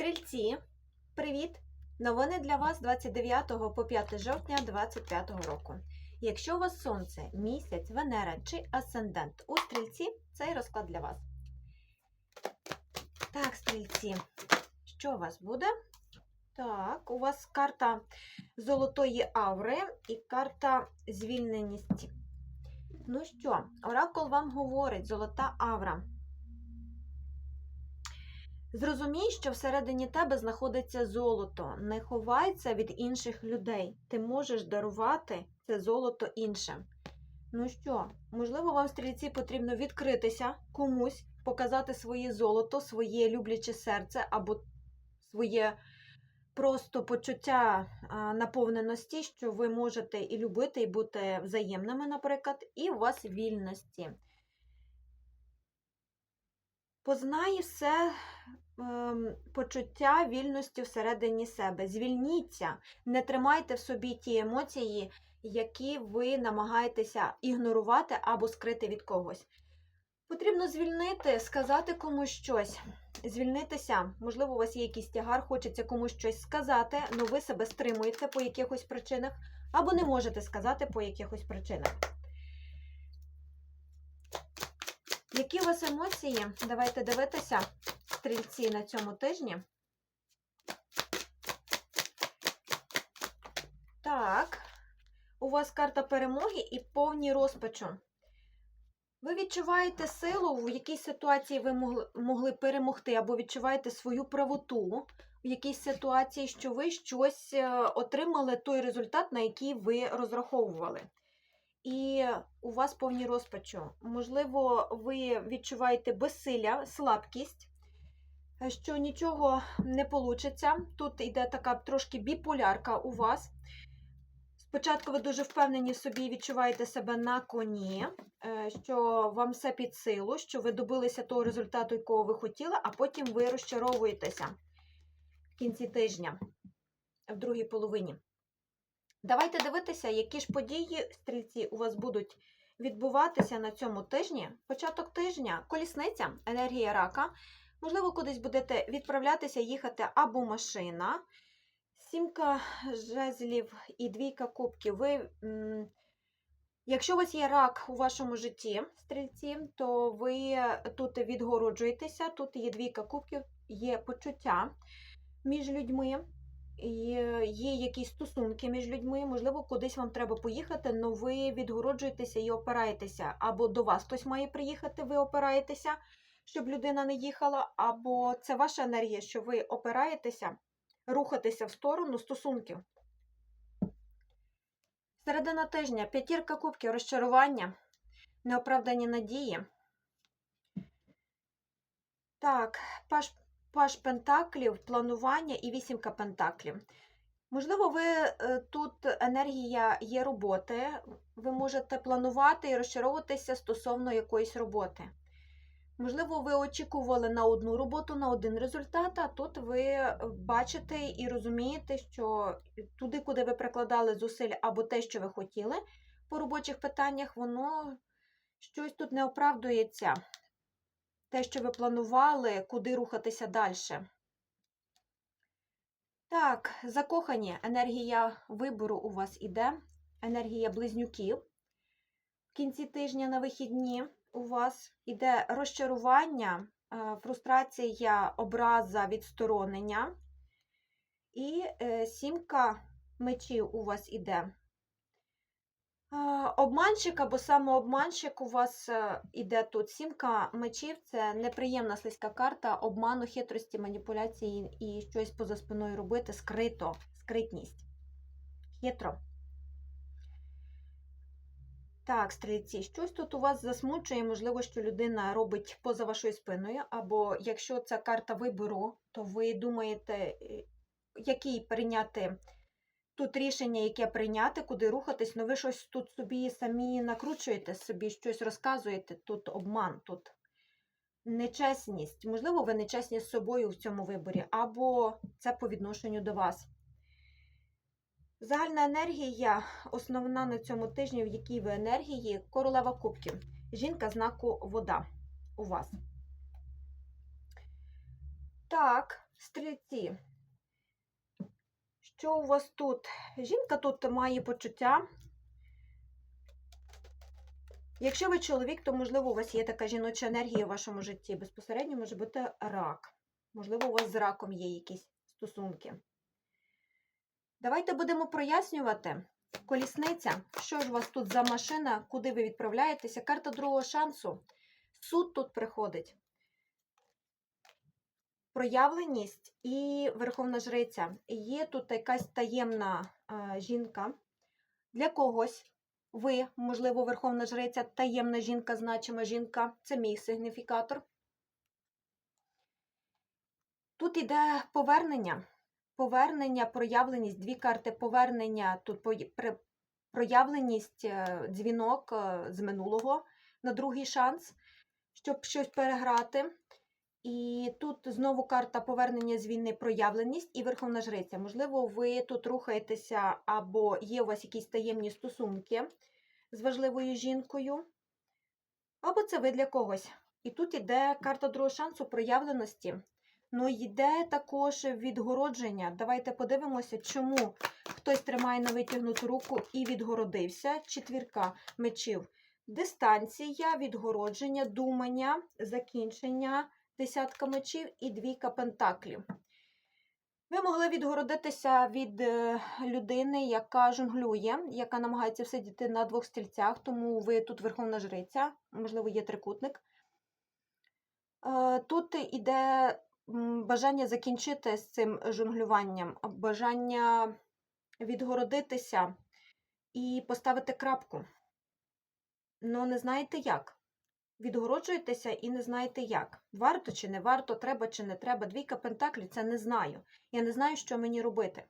Стрільці, привіт! Новини для вас 29 по 5 жовтня 2025 року. Якщо у вас сонце, місяць, Венера чи асцендент у стрільці, цей розклад для вас. Так, стрільці, що у вас буде? Так, у вас карта золотої аври і карта звільненості. Ну що, Оракул вам говорить, золота авра. Зрозумій, що всередині тебе знаходиться золото. Не ховайся від інших людей. Ти можеш дарувати це золото іншим. Ну що, можливо, вам, стрільці, потрібно відкритися комусь, показати своє золото, своє любляче серце або своє просто почуття наповненості, що ви можете і любити, і бути взаємними, наприклад, і у вас вільності. Познай все ем, почуття вільності всередині себе. Звільніться, не тримайте в собі ті емоції, які ви намагаєтеся ігнорувати або скрити від когось. Потрібно звільнити, сказати комусь щось, звільнитися. Можливо, у вас є якийсь тягар, хочеться комусь щось сказати, але ви себе стримуєте по якихось причинах, або не можете сказати по якихось причинах. Які у вас емоції? Давайте дивитися, стрільці на цьому тижні. Так, у вас карта перемоги і повні розпачу. Ви відчуваєте силу, в якій ситуації ви могли, перемогти, або відчуваєте свою правоту в якійсь ситуації, що ви щось е, отримали той результат, на який ви розраховували. І у вас повні розпачу. Можливо, ви відчуваєте безсилля, слабкість, е, що нічого не вийде. Тут йде така трошки біполярка у вас. Спочатку ви дуже впевнені собі відчуваєте себе на коні, е, що вам все під силу, що ви добилися того результату, якого ви хотіли, а потім ви розчаровуєтеся в кінці тижня, в другій половині. Давайте дивитися, які ж події, стрільці, у вас будуть відбуватися на цьому тижні. Початок тижня, колісниця, енергія рака. Можливо, кудись будете відправлятися, їхати або машина. Сімка жезлів і двійка кубків. Ви, якщо у вас є рак у вашому житті, стрільці, то ви тут відгороджуєтеся, тут є двійка кубків, є почуття між людьми, є, є якісь стосунки між людьми. Можливо, кудись вам треба поїхати, але ви відгороджуєтеся і опираєтеся. Або до вас хтось має приїхати, ви опираєтеся, щоб людина не їхала, або це ваша енергія, що ви опираєтеся рухатися в сторону стосунків. Середина тижня, п'ятірка кубків, розчарування, неоправдані надії. Так, паш, паш пентаклів, планування і вісімка пентаклів. Можливо, ви е, тут енергія є роботи, ви можете планувати і розчаровуватися стосовно якоїсь роботи. Можливо, ви очікували на одну роботу, на один результат, а тут ви бачите і розумієте, що туди, куди ви прикладали зусиль або те, що ви хотіли по робочих питаннях, воно щось тут не оправдується. Те, що ви планували, куди рухатися далі. Так, закохані, енергія вибору у вас іде, енергія близнюків. В кінці тижня на вихідні у вас іде розчарування, е, фрустрація, образа, відсторонення. І е, сімка мечів у вас іде. Обманщик або самообманщик у вас е, іде тут. Сімка мечів це неприємна слизька карта обману, хитрості, маніпуляції і щось поза спиною робити скрито, скритність. Хитро. Так, стрільці, щось тут у вас засмучує, можливо, що людина робить поза вашою спиною, або якщо це карта вибору, то ви думаєте, е, який прийняти тут рішення, яке прийняти, куди рухатись, ну ви щось тут собі самі накручуєте, собі щось розказуєте, тут обман, тут нечесність. Можливо, ви нечесні з собою в цьому виборі, або це по відношенню до вас. Загальна енергія, основна на цьому тижні, в якій ви енергії, королева кубків. Жінка знаку вода у вас. Так, Стрільці. Що у вас тут? Жінка тут має почуття. Якщо ви чоловік, то можливо у вас є така жіноча енергія в вашому житті. Безпосередньо може бути рак. Можливо, у вас з раком є якісь стосунки. Давайте будемо прояснювати. Колісниця, що ж у вас тут за машина, куди ви відправляєтеся? Карта другого шансу. Суд тут приходить. Проявленість і Верховна Жриця. Є тут якась таємна е, жінка. Для когось ви, можливо, Верховна Жриця, таємна жінка, значима жінка. Це мій сигніфікатор. Тут іде повернення. Повернення, проявленість, дві карти повернення. Тут проявленість, е, дзвінок е, з минулого на другий шанс, щоб щось переграти. І тут знову карта повернення з війни, проявленість і Верховна Жриця. Можливо, ви тут рухаєтеся, або є у вас якісь таємні стосунки з важливою жінкою, або це ви для когось. І тут іде карта другого шансу проявленості. Ну, йде також відгородження. Давайте подивимося, чому хтось тримає на витягнуту руку і відгородився. Четвірка мечів. Дистанція, відгородження, думання, закінчення, десятка мечів і двійка пентаклів. Ви могли відгородитися від е, людини, яка жонглює, яка намагається сидіти на двох стільцях, тому ви тут верховна жриця, можливо, є трикутник. Е, Тут іде бажання закінчити з цим жонглюванням, бажання відгородитися і поставити крапку. Ну, не знаєте як. Відгороджуєтеся і не знаєте як. Варто чи не варто, треба чи не треба. Двійка пентаклів це не знаю. Я не знаю, що мені робити.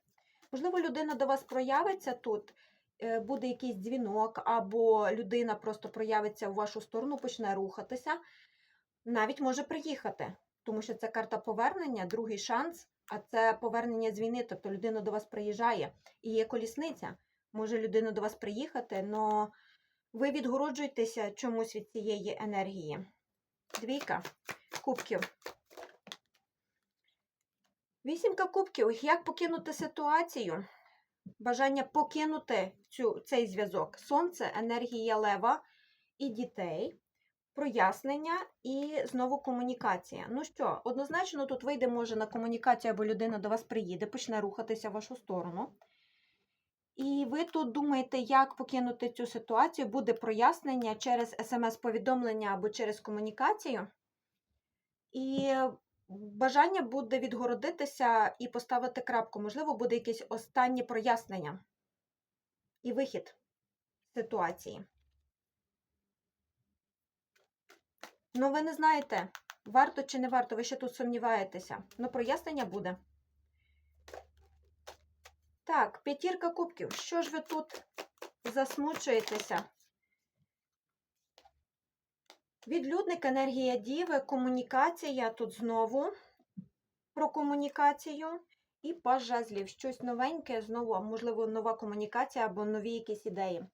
Можливо, людина до вас проявиться тут, е, буде якийсь дзвінок, або людина просто проявиться в вашу сторону, почне рухатися, навіть може приїхати, тому що це карта повернення, другий шанс, а це повернення з війни, тобто людина до вас приїжджає і є колісниця. Може людина до вас приїхати, але ви відгороджуєтеся чомусь від цієї енергії. Двійка кубків. Вісімка кубків. Як покинути ситуацію? Бажання покинути цю, цей зв'язок. Сонце, енергія лева і дітей, прояснення і знову комунікація. Ну що, однозначно тут вийде може на комунікацію, або людина до вас приїде, почне рухатися в вашу сторону. І ви тут думаєте, як покинути цю ситуацію, буде прояснення через смс-повідомлення або через комунікацію. І бажання буде відгородитися і поставити крапку. Можливо, буде якесь останнє прояснення і вихід ситуації. Ну, ви не знаєте, варто чи не варто, ви ще тут сумніваєтеся. Ну, прояснення буде. Так, п'ятірка кубків. Що ж ви тут засмучуєтеся? Відлюдник, енергія діви, комунікація. Тут знову про комунікацію. І паж жезлів. Щось новеньке, знову, можливо, нова комунікація або нові якісь ідеї.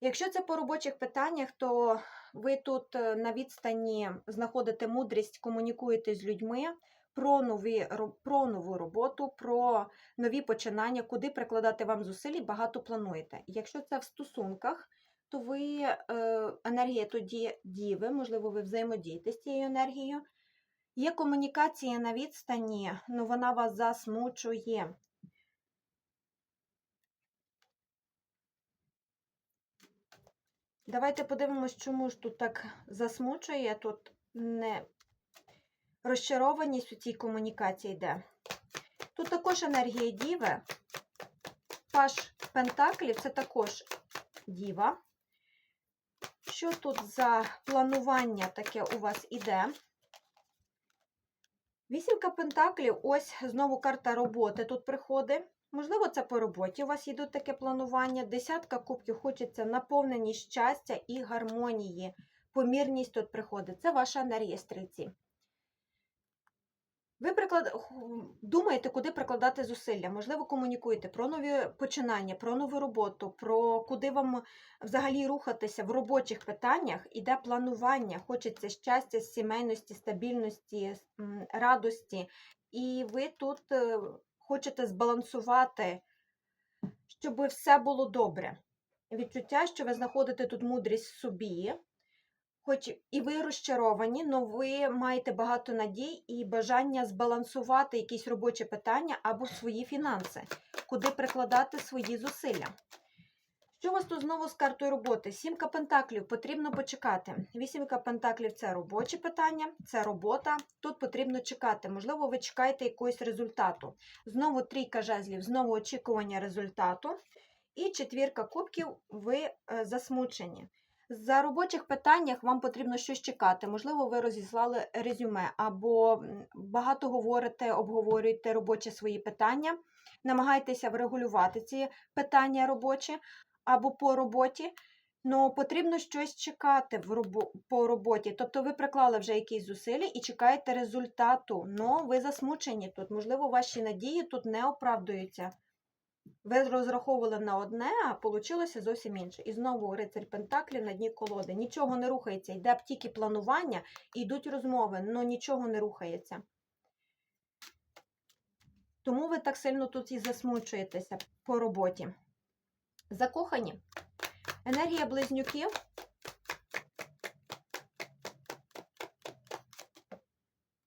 Якщо це по робочих питаннях, то ви тут е, на відстані знаходите мудрість, комунікуєте з людьми про, нові, про нову роботу, про нові починання, куди прикладати вам зусиль, багато плануєте. Якщо це в стосунках, то ви е, енергія тоді діви, можливо, ви взаємодієте з цією енергією. Є комунікація на відстані, але вона вас засмучує. Давайте подивимось, чому ж тут так засмучує. Тут не розчарованість у цій комунікації йде. Тут також енергія діви. Паш Пентаклів це також діва. Що тут за планування таке у вас іде? Вісімка пентаклів, ось знову карта роботи тут приходить. Можливо, це по роботі у вас йде таке планування. Десятка кубків хочеться наповненість щастя і гармонії. Помірність тут приходить. Це ваша енергія стрільці. Ви приклад... думаєте, куди прикладати зусилля. Можливо, комунікуєте про нові починання, про нову роботу, про куди вам взагалі рухатися в робочих питаннях. Іде планування, хочеться щастя, сімейності, стабільності, радості. і ви тут е, хочете збалансувати, щоб все було добре. Відчуття, що ви знаходите тут мудрість в собі, хоч і ви розчаровані, але ви маєте багато надій і бажання збалансувати якісь робочі питання або свої фінанси, куди прикладати свої зусилля. Що у вас тут знову з картою роботи? Сімка пентаклів потрібно почекати. Вісімка пентаклів це робочі питання, це робота. Тут потрібно чекати. Можливо, ви чекаєте якогось результату. Знову трійка жезлів, знову очікування результату. І четвірка кубків ви е, засмучені. За робочих питаннях вам потрібно щось чекати. Можливо, ви розіслали резюме або багато говорите, обговорюєте робочі свої питання, намагаєтеся врегулювати ці питання робочі або по роботі. Ну, потрібно щось чекати в робо- по роботі. Тобто ви приклали вже якісь зусилля і чекаєте результату. Ну, ви засмучені тут. Можливо, ваші надії тут не оправдуються. Ви розраховували на одне, а вийшло зовсім інше. І знову рицарь Пентаклів на дні колоди. Нічого не рухається, йде б тільки планування, йдуть розмови, але нічого не рухається. Тому ви так сильно тут і засмучуєтеся по роботі. Закохані. Енергія близнюків.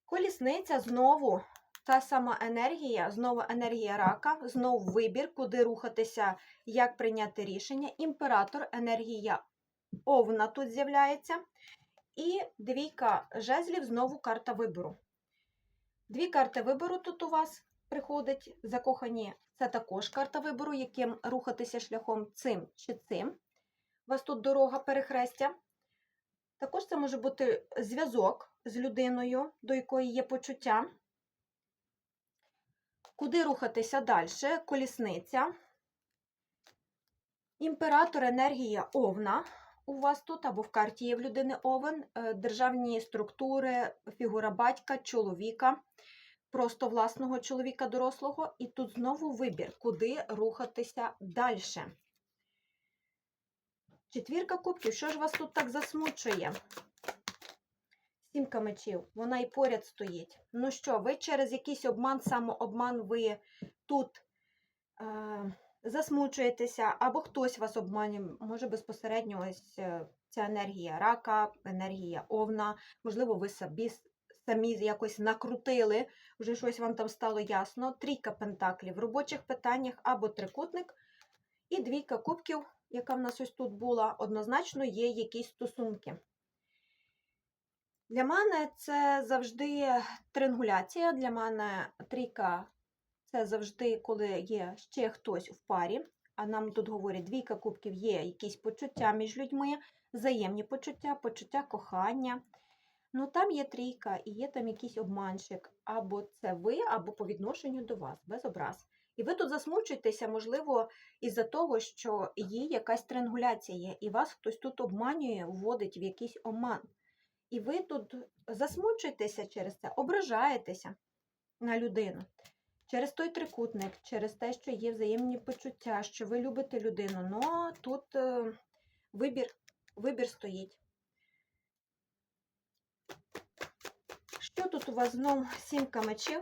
Колісниця знову та сама енергія, знову енергія рака, знову вибір, куди рухатися, як прийняти рішення. Імператор, енергія овна тут з'являється. І двійка жезлів, знову карта вибору. Дві карти вибору тут у вас приходить. Закохані це також карта вибору, яким рухатися шляхом цим чи цим. У вас тут дорога перехрестя. Також це може бути зв'язок з людиною, до якої є почуття. Куди рухатися далі? Колісниця. Імператор енергія Овна. У вас тут або в карті є в людини Овен, е, державні структури, фігура батька, чоловіка, просто власного чоловіка дорослого. І тут знову вибір, куди рухатися далі. Четвірка кубків. Що ж вас тут так засмучує? Сімка мечів, вона і поряд стоїть. Ну що, ви через якийсь обман, самообман, ви тут е, засмучуєтеся, або хтось вас обманює, може безпосередньо ось е, ця енергія рака, енергія овна, можливо, ви собі, самі якось накрутили, вже щось вам там стало ясно. Трійка пентаклів в робочих питаннях або трикутник, і двійка кубків, яка в нас ось тут була, однозначно є якісь стосунки. Для мене це завжди триангуляція. Для мене трійка це завжди, коли є ще хтось в парі. А нам тут говорять, двійка кубків є якісь почуття між людьми, взаємні почуття, почуття кохання. Ну там є трійка і є там якийсь обманщик. Або це ви, або по відношенню до вас, без образ. І ви тут засмучуєтеся, можливо, із-за того, що є якась триангуляція, і вас хтось тут обманює, вводить в якийсь оман. І ви тут засмучуєтеся через це, ображаєтеся на людину. Через той трикутник, через те, що є взаємні почуття, що ви любите людину. Ну, тут е, вибір, вибір стоїть. Що тут у вас знов сімка мечів?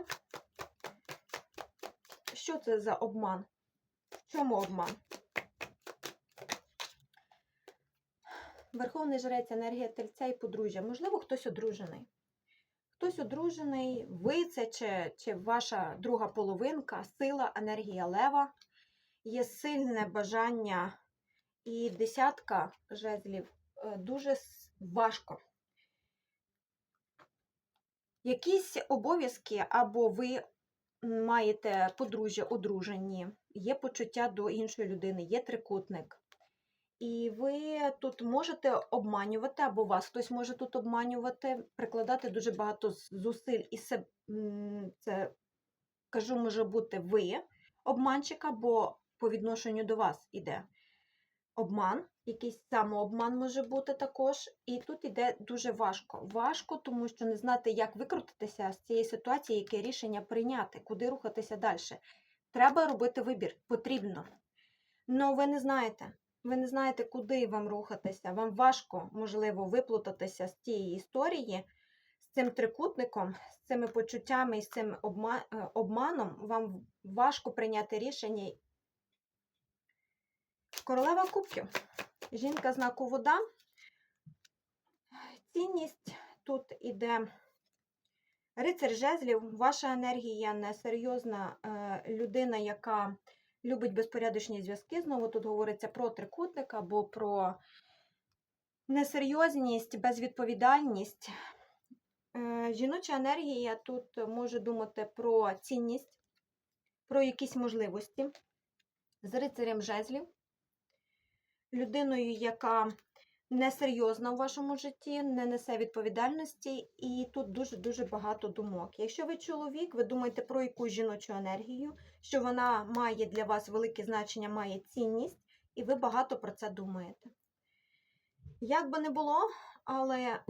Що це за обман? В чому обман? Верховний жрець, енергія тельця і подружжя. Можливо, хтось одружений. Хтось одружений, ви це чи, чи ваша друга половинка, сила, енергія лева, є сильне бажання і десятка жезлів е, дуже важко. Якісь обов'язки, або ви маєте подружжя одружені, є почуття до іншої людини, є трикутник. І ви тут можете обманювати, або вас хтось може тут обманювати, прикладати дуже багато зусиль і м, це, кажу, може бути ви обманщик, або по відношенню до вас іде обман, якийсь самообман може бути також. І тут іде дуже важко. Важко, тому що не знати, як викрутитися з цієї ситуації, яке рішення прийняти, куди рухатися далі. Треба робити вибір, потрібно. Ну, ви не знаєте. Ви не знаєте, куди вам рухатися. Вам важко, можливо, виплутатися з тієї історії, з цим трикутником, з цими почуттями і з цим е, обманом вам важко прийняти рішення. Королева кубків. Жінка знаку вода. Цінність тут іде рицар жезлів, ваша енергія несерйозна е, людина, яка любить безпорядочні зв'язки. Знову тут говориться про трикутник або про несерйозність, безвідповідальність. Е, Жіноча енергія тут може думати про цінність, про якісь можливості з рицарем жезлів, людиною, яка несерйозна у вашому житті, не несе відповідальності, і тут дуже-дуже багато думок. Якщо ви чоловік, ви думаєте про якусь жіночу енергію, що вона має для вас велике значення, має цінність, і ви багато про це думаєте. Як би не було, але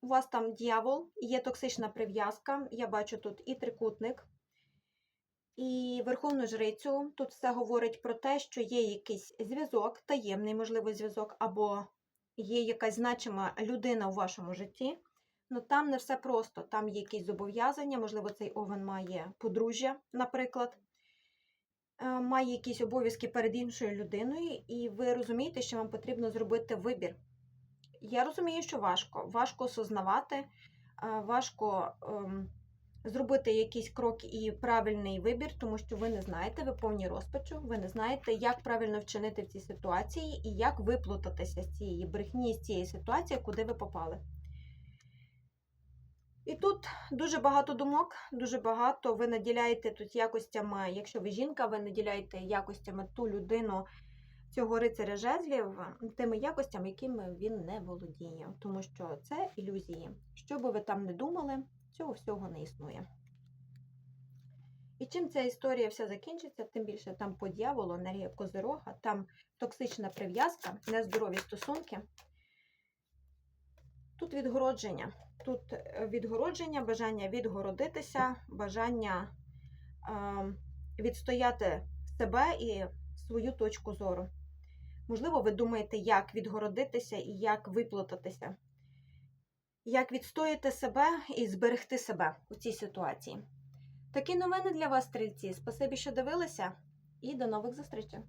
у вас там дьявол, є токсична прив'язка. Я бачу тут і трикутник, і верховну жрицю. Тут все говорить про те, що є якийсь зв'язок, таємний, можливо, зв'язок, або є якась значима людина у вашому житті. Ну там не все просто. Там є якісь зобов'язання, можливо, цей овен має подружжя, наприклад. е, Має якісь обов'язки перед іншою людиною, і ви розумієте, що вам потрібно зробити вибір. Я розумію, що важко. Важко осознавати, е, важко ем, зробити якийсь крок і правильний вибір, тому що ви не знаєте, ви повні розпачу, ви не знаєте, як правильно вчинити в цій ситуації і як виплутатися з цієї брехні, з цієї ситуації, куди ви попали. І тут дуже багато думок, дуже багато. Ви наділяєте тут якостями, якщо ви жінка, ви наділяєте якостями ту людину, цього рицаря жезлів тими якостями, якими він не володіє. Тому що це ілюзії. Що би ви там не думали, цього всього не існує. І чим ця історія вся закінчиться, тим більше там по дьяволу, енергія козирога, там токсична прив'язка, нездорові стосунки. Тут відгородження. Тут е, відгородження, бажання відгородитися, бажання е, відстояти себе і свою точку зору. Можливо, ви думаєте, як відгородитися і як виплутатися, як відстояти себе і зберегти себе у цій ситуації. Такі новини для вас, стрільці. Спасибі, що дивилися, і до нових зустрічей!